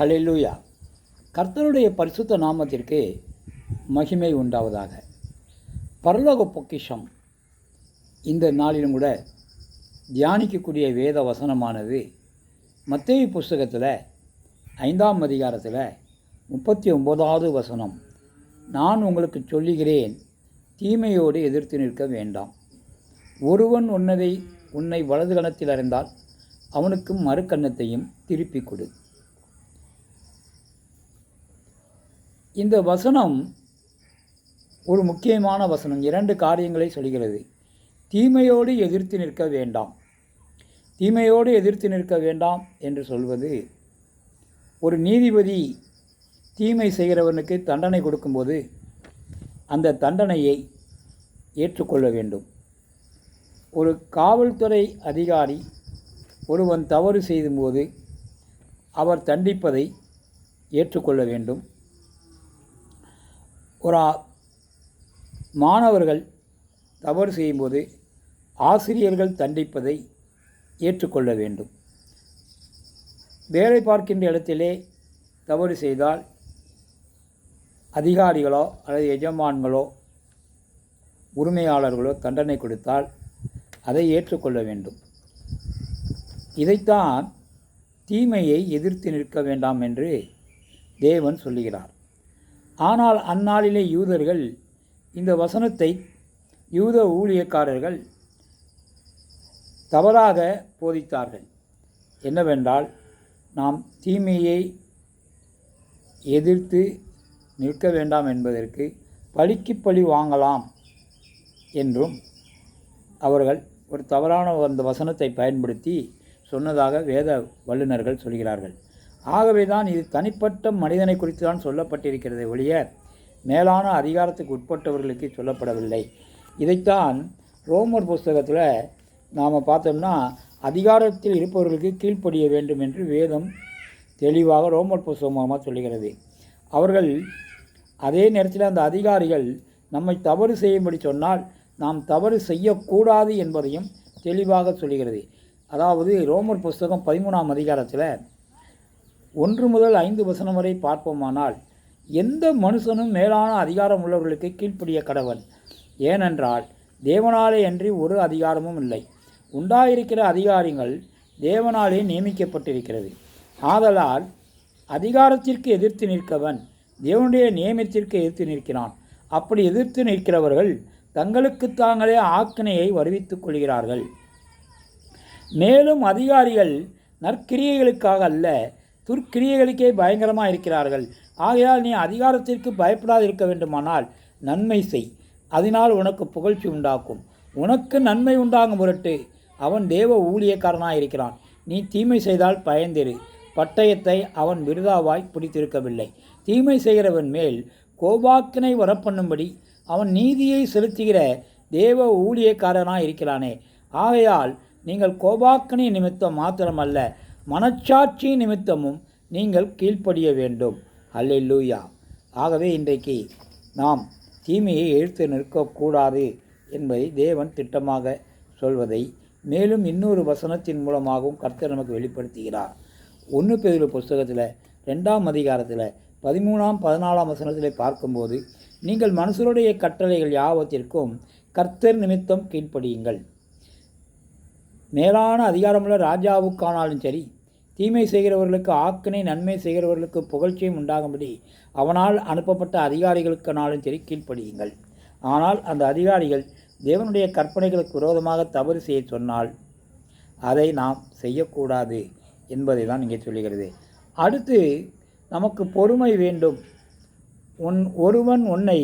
ஹalleluya. கர்த்தருடைய பரிசுத்த நாமத்திற்கு மகிமை உண்டாவதாக. பரலோக பொக்கிஷம். இந்த நாளிலும் கூட தியானிக்கக்கூடிய வேத வசனமானது மத்திய புஸ்தகத்தில் ஐந்தாம் அதிகாரத்தில் முப்பத்தி ஒம்போதாவது வசனம். நான் உங்களுக்கு சொல்லுகிறேன் தீமையோடு எதிர்த்து நிற்க வேண்டாம். ஒருவன் உன்னதை உன்னை வலது கணத்தில் அறிந்தால் அவனுக்கு மறுக்கன்னத்தையும் திருப்பிக் கொடு. இந்த வசனம் ஒரு முக்கியமான வசனம். இரண்டு காரியங்களை சொல்கிறது. தீமையோடு எதிர்த்து நிற்க வேண்டாம். தீமையோடு எதிர்த்து நிற்க வேண்டாம் என்று சொல்வது ஒரு நீதிபதி தீமை செய்கிறவனுக்கு தண்டனை கொடுக்கும்போது அந்த தண்டனையை ஏற்றுக்கொள்ள வேண்டும். ஒரு காவல்துறை அதிகாரி ஒருவன் தவறு செய்யும்போது அவர் தண்டிப்பதை ஏற்றுக்கொள்ள வேண்டும். ஒரு ஆ- மாணவர்கள் தவறு செய்யும்போது ஆசிரியர்கள் தண்டிப்பதை ஏற்றுக்கொள்ள வேண்டும். வேலை பார்க்கின்ற இடத்திலே தவறு செய்தால் அதிகாரிகளோ அல்லது எஜமான்களோ உரிமையாளர்களோ தண்டனை கொடுத்தால் அதை ஏற்றுக்கொள்ள வேண்டும். இதைத்தான் தீமையை எதிர்த்து நிற்க வேண்டாம் என்று தேவன் சொல்லுகிறார். ஆனால் அந்நாளிலே யூதர்கள் இந்த வசனத்தை யூத ஊழியக்காரர்கள் தவறாக போதித்தார்கள். என்னவென்றால் நாம் தீமையை எதிர்த்து நிற்க வேண்டாம் என்பதற்கு பழிக்கு பழி வாங்கலாம் என்றும் அவர்கள் ஒரு தவறான அந்த வசனத்தை பயன்படுத்தி சொன்னதாக வேத வல்லுநர்கள் சொல்கிறார்கள். ஆகவே தான் இது தனிப்பட்ட மனிதனை குறித்து தான் சொல்லப்பட்டிருக்கிறது ஒழிய மேலான அதிகாரத்துக்கு உட்பட்டவர்களுக்கு சொல்லப்படவில்லை. இதைத்தான் ரோமர் புஸ்தகத்தில் நாம் பார்த்தோம்னா அதிகாரத்தில் இருப்பவர்களுக்கு கீழ்ப்படிய வேண்டும் என்று வேதம் தெளிவாக ரோமர் புஸ்தகமாக சொல்லுகிறது. அவர்கள் அதே நேரத்தில் அந்த அதிகாரிகள் நம்மை தவறு செய்யும்படி சொன்னால் நாம் தவறு செய்யக்கூடாது என்பதையும் தெளிவாக சொல்லுகிறது. அதாவது ரோமர் புஸ்தகம் பதிமூணாம் அதிகாரத்தில் ஒன்று முதல் ஐந்து வசனம் வரை பார்ப்போமானால் எந்த மனுஷனும் மேலான அதிகாரம் உள்ளவர்களுக்கு கீழ்ப்படிய கடவன். ஏனென்றால் தேவனாலே அன்றி ஒரு அதிகாரமும் இல்லை. உண்டாயிருக்கிற அதிகாரங்கள் தேவனாலே நியமிக்கப்பட்டிருக்கிறது. ஆதலால் அதிகாரத்திற்கு எதிர்த்து நிற்கவன் தேவனுடைய நியமத்திற்கு எதிர்த்து நிற்கிறான். அப்படி எதிர்த்து நிற்கிறவர்கள் தங்களுக்கு தாங்களே ஆக்கினையை வருவித்துக் கொள்கிறார்கள். மேலும் அதிகாரிகள் நற்கிரியைகளுக்காக அல்ல துர்க்கிரியர்களுக்கே பயங்கரமாக இருக்கிறார்கள் ஆகையால் நீ அதிகாரத்திற்கு பயப்படாது இருக்க வேண்டுமானால் நன்மை செய். அதனால் உனக்கு புகழ்ச்சி உண்டாக்கும். உனக்கு நன்மை உண்டாகும் பொருட்டு அவன் தேவ ஊழியக்காரனாக இருக்கிறான் நீ தீமை செய்தால் பயந்திரு. பட்டயத்தை அவன் விருதாவாய் பிடித்திருக்கவில்லை. தீமை செய்கிறவன் மேல் கோபாக்கினை வரப்பண்ணும்படி அவன் நீதியை செலுத்துகிற தேவ ஊழியக்காரனாக இருக்கிறானே ஆகையால் நீங்கள் கோபாக்கினை நிமித்தம் மாத்திரமல்ல மனச்சாட்சி நிமித்தமும் நீங்கள் கீழ்ப்படிய வேண்டும். அல்லூயா ஆகவே இன்றைக்கு நாம் தீமையை எழுத்து நிற்கக்கூடாது என்பதை தேவன் திட்டமாக சொல்வதை மேலும் இன்னொரு வசனத்தின் மூலமாகவும் கர்த்தர் நமக்கு வெளிப்படுத்துகிறார். ஒன்று பேரு புஸ்தகத்தில் ரெண்டாம் அதிகாரத்தில் பதிமூணாம் பதினாலாம் வசனத்தில் பார்க்கும்போது நீங்கள் மனுஷருடைய கட்டளைகள் யாவத்திற்கும் கர்த்தர் நிமித்தம் கீழ்ப்படியுங்கள். மேலான அதிகாரமுள்ள ராஜாவுக்கானாலும் சரி தீமை செய்கிறவர்களுக்கு ஆக்கினை நன்மை செய்கிறவர்களுக்கு புகழ்ச்சியும் உண்டாகும்படி அவனால் அனுப்பப்பட்ட அதிகாரிகளுக்கானாலும் சரி கீழ்ப்படியுங்கள். ஆனால் அந்த அதிகாரிகள் தேவனுடைய கற்பனைகளுக்கு விரோதமாக தவறு செய்ய சொன்னால் அதை நாம் செய்யக்கூடாது என்பதை தான் இங்கே சொல்லுகிறது. அடுத்து நமக்கு பொறுமை வேண்டும். உன் ஒருவன் உன்னை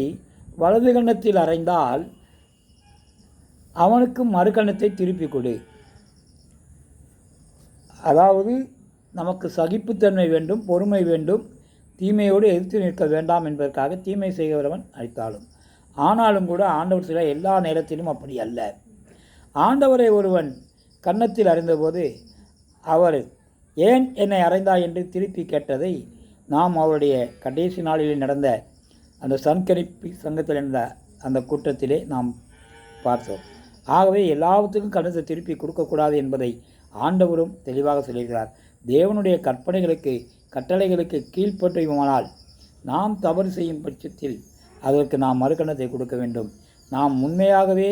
வலது கண்ணத்தில் அறைந்தால் அவனுக்கு மறுகணத்தை திருப்பி கொடு. அதாவது நமக்கு சகிப்புத்தன்மை வேண்டும் பொறுமை வேண்டும் தீமையோடு எதிர்த்து நிற்க வேண்டாம் என்பதற்காக தீமை செய்கிறவன் அழித்தாலும். ஆனாலும் கூட ஆண்டவர் சில எல்லா நேரத்திலும் அப்படி அல்ல. ஆண்டவரை ஒருவன் கன்னத்தில் அறிந்தபோது அவர் ஏன் என்னை அறைந்தாய் என்று திருப்பி கேட்டதை நாம் அவருடைய கடைசி நாளில் நடந்த அந்த சன்கணிப்பு சங்கத்தில் நடந்த அந்த கூட்டத்திலே நாம் பார்த்தோம். ஆகவே எல்லாவற்றுக்கும் கருத்தை திருப்பி கொடுக்கக்கூடாது என்பதை ஆண்டவரும் தெளிவாக சொல்லியிருக்கிறார் தேவனுடைய கற்பனைகளுக்கு கட்டளைகளுக்கு கீழ்ப்பற்றுமானால் நாம் தவறு செய்யும் பட்சத்தில் அதற்கு நாம் மறுக்கணத்தை கொடுக்க வேண்டும். நாம் உண்மையாகவே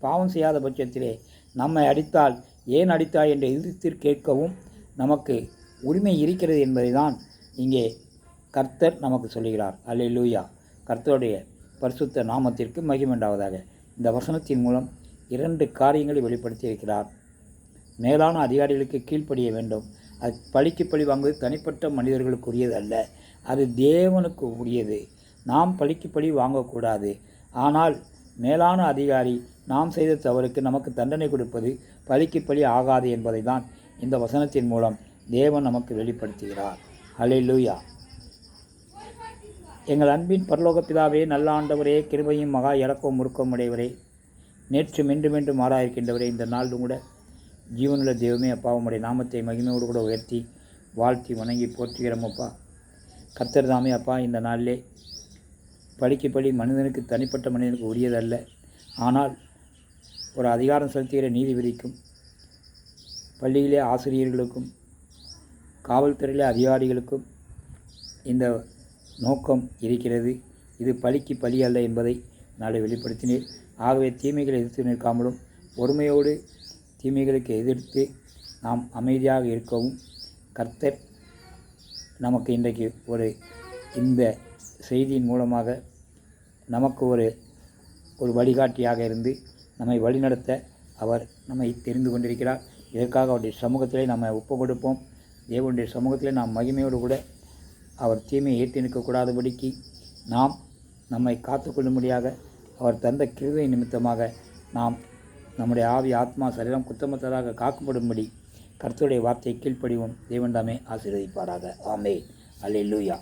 பாவம் செய்யாத பட்சத்திலே நம்மை அடித்தால் ஏன் அடித்தாய் என்று எதிர்த்து கேட்கவும் நமக்கு உரிமை இருக்கிறது என்பதை தான் இங்கே கர்த்தர் நமக்கு சொல்லுகிறார் அல்லேலூயா. கர்த்தருடைய பரிசுத்த நாமத்திற்கு மகிமண்டாவதாக இந்த வசனத்தின் மூலம் இரண்டு காரியங்களை வெளிப்படுத்தியிருக்கிறார் மேலான அதிகாரிகளுக்கு கீழ்ப்படிய வேண்டும். அது பழிக்கு பழி வாங்குவது தனிப்பட்ட மனிதர்களுக்குரியது அல்ல. அது தேவனுக்கு உரியது. நாம் பழிக்கு பழி வாங்கக்கூடாது. ஆனால் மேலான அதிகாரி நாம் செய்த தவறுக்கு நமக்கு தண்டனை கொடுப்பது பழிக்கு பழி ஆகாது என்பதை தான் இந்த வசனத்தின் மூலம் தேவன் நமக்கு வெளிப்படுத்துகிறார். ஹalleluya. எங்கள் அன்பின் பரலோக பிதாவே நல்ல ஆண்டவரே கிருபையும் மகா இறக்கம் முறுக்கம் உடையவரே நேற்று மென்று மென்று மாறாயிருக்கின்றவரே இந்த நாளும் கூட ஜீவனுள்ள தெய்வமே அப்பா உம்முடைய நாமத்தை மகிமையோடு கூட உயர்த்தி வாழ்த்தி வணங்கி போற்றுகிறோம் அப்பா. கத்தர் தாமே அப்பா இந்த நாளிலே படிக்க படி மனிதனுக்கு தனிப்பட்ட மனிதனுக்கு உரியதல்ல. ஆனால் ஒரு அதிகாரம் செலுத்துகிற நீதிபதிக்கும் பள்ளியிலே ஆசிரியர்களுக்கும் காவல்துறையிலே அதிகாரிகளுக்கும் இந்த நோக்கம் இருக்கிறது. இது பழிக்கு பலி அல்ல என்பதை நாளை வெளிப்படுத்தினேன் ஆகவே தீமைகளை எதிர்த்து நிற்காமலும் பொறுமையோடு தீமைகளுக்கு எதிர்த்து நாம் அமைதியாக இருக்கவும் கர்த்தர் நமக்கு இன்றைக்கு ஒரு இந்த செய்தியின் மூலமாக நமக்கு ஒரு ஒரு வழிகாட்டியாக இருந்து நம்மை வழிநடத்த அவர் நம்மை தெரிந்து கொண்டிருக்கிறார். இதற்காக அவருடைய சமூகத்திலே நம்ம ஒப்பு கொடுப்போம் தேவனுடைய சமூகத்திலே நாம் மகிமையோடு கூட அவர் தீமையை ஏற்றி நிற்கக்கூடாதபடிக்கு நாம் நம்மை காத்துக்கொள்ளும்படியாக அவர் தந்த கிருதை நிமித்தமாக நாம் நம்முடைய ஆவி ஆத்மா சரீரம் குத்தமத்ததாக காக்கப்படும்படி கர்த்தருடைய வார்த்தையை கீழ்ப்படிவோம். தேவன்தாமே ஆசீர்வதிப்பாராக. ஆமே அல்லேலூயா.